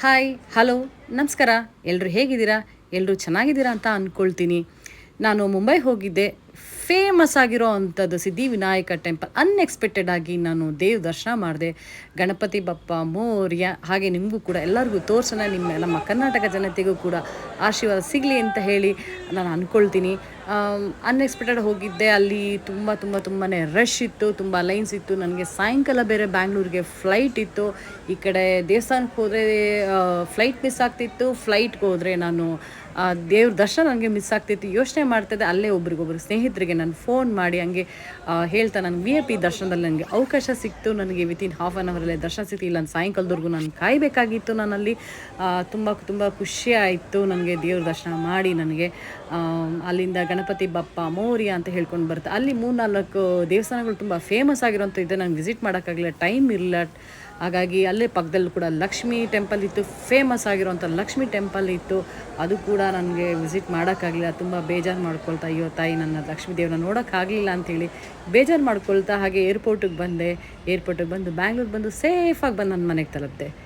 Hi hello ನಮಸ್ಕಾರ. ಎಲ್ಲರೂ ಹೇಗಿದ್ದೀರಾ? ಎಲ್ಲರೂ ಚೆನ್ನಾಗಿದ್ದೀರಾ ಅಂತ ಅಂದ್ಕೊಳ್ತೀನಿ ನಾನು ಮುಂಬೈ ಹೋಗಿದ್ದೆ. ಫೇಮಸ್ ಆಗಿರೋ ಅಂಥದ್ದು ಸಿದ್ಧಿವಿನಾಯಕ ಟೆಂಪಲ್ ಅನ್ಎಕ್ಸ್ಪೆಕ್ಟೆಡ್ ಆಗಿ ನಾನು ದೇವ್ ದರ್ಶನ ಮಾಡಿದೆ. ಗಣಪತಿ ಬಪ್ಪ, ಮೌರ್ಯ, ಹಾಗೆ ನಿಮಗೂ ಕೂಡ ಎಲ್ಲರಿಗೂ ತೋರ್ಸೋಣ. ನಿಮ್ಮ ನಮ್ಮ ಕರ್ನಾಟಕ ಜನತೆಗೂ ಕೂಡ ಆಶೀರ್ವಾದ ಸಿಗಲಿ ಅಂತ ಹೇಳಿ ನಾನು ಅಂದ್ಕೊಳ್ತೀನಿ ಅನ್ಎಕ್ಸ್ಪೆಕ್ಟೆಡ್ ಹೋಗಿದ್ದೆ. ಅಲ್ಲಿ ತುಂಬ ತುಂಬ ತುಂಬಾ ರಶ್ ಇತ್ತು. ತುಂಬ ಲೈನ್ಸ್ ಇತ್ತು. ನನಗೆ ಸಾಯಂಕಾಲ ಬೇರೆ ಬ್ಯಾಂಗ್ಳೂರಿಗೆ ಫ್ಲೈಟ್ ಇತ್ತು. ಈ ಕಡೆ ದೇವಸ್ಥಾನಕ್ಕೆ ಹೋದರೆ ಫ್ಲೈಟ್ ಮಿಸ್ ಆಗ್ತಿತ್ತು. ಫ್ಲೈಟ್ಗೆ ಹೋದರೆ ನಾನು ದೇವ್ರ ದರ್ಶನ ನನಗೆ ಮಿಸ್ ಆಗ್ತಿತ್ತು. ಯೋಚನೆ ಮಾಡ್ತಿದ್ದೆ. ಅಲ್ಲೇ ಒಬ್ರಿಗೊಬ್ರು ಸ್ನೇಹಿತರಿಗೆ ನಾನು ಫೋನ್ ಮಾಡಿ ಹಂಗೆ ಹೇಳ್ತಾ ನನಗೆ ವಿ ಎ ಪಿ ದರ್ಶನದಲ್ಲಿ ನನಗೆ ಅವಕಾಶ ಸಿಕ್ತು. ನನಗೆ ವಿತಿನ್ ಹಾಫ್ ಆನ್ ಅವರಲ್ಲೇ ದರ್ಶನ ಸಿಕ್ತು ಇಲ್ಲ ಸಾಯಂಕಾಲದವರೆಗೂ ನಾನು ಕಾಯಬೇಕಾಗಿತ್ತು ನಾನಲ್ಲಿ ತುಂಬ ತುಂಬ ಖುಷಿ ಆಯಿತು. ನನಗೆ ದೇವ್ರ ದರ್ಶನ ಮಾಡಿ ನನಗೆ. ಅಲ್ಲಿಂದ ಗಣಪತಿ ಬಪ್ಪ, ಮೋರಿಯ ಅಂತ ಹೇಳ್ಕೊಂಡು ಬರುತ್ತೆ ಅಲ್ಲಿ ಮೂರ್ನಾಲ್ಕು ದೇವಸ್ಥಾನಗಳು ತುಂಬ ಫೇಮಸ್ ಆಗಿರುವಂಥ ಇದೆ. ನಂಗೆ ವಿಸಿಟ್ ಮಾಡೋಕ್ಕಾಗಲಿಲ್ಲ. ಟೈಮ್ ಇರಲಿಲ್ಲ ಹಾಗಾಗಿ ಅಲ್ಲೇ ಪಕ್ಕದಲ್ಲೂ ಕೂಡ ಲಕ್ಷ್ಮಿ ಟೆಂಪಲ್ ಇತ್ತು. ಫೇಮಸ್ ಆಗಿರೋಂಥ ಲಕ್ಷ್ಮಿ ಟೆಂಪಲ್ ಇತ್ತು. ಅದು ಕೂಡ ನನಗೆ ವಿಸಿಟ್ ಮಾಡೋಕ್ಕಾಗಲಿಲ್ಲ. ತುಂಬ ಬೇಜಾರು ಮಾಡ್ಕೊಳ್ತಾ, ಅಯ್ಯೋ ತಾಯಿ, ನನ್ನ ಲಕ್ಷ್ಮೀ ದೇವ್ರನ್ನ ನೋಡೋಕ್ಕಾಗಲಿಲ್ಲ ಅಂಥೇಳಿ ಬೇಜಾರು ಮಾಡ್ಕೊಳ್ತಾ ಹಾಗೆ ಏರ್ಪೋರ್ಟಿಗೆ ಬಂದೆ. ಏರ್ಪೋರ್ಟಿಗೆ ಬಂದು ಬ್ಯಾಂಗ್ಳೂರ್ ಬಂದು ಸೇಫಾಗಿ ಬಂದು ನನ್ನ ಮನೆಗೆ ತಲುಪಿದೆ.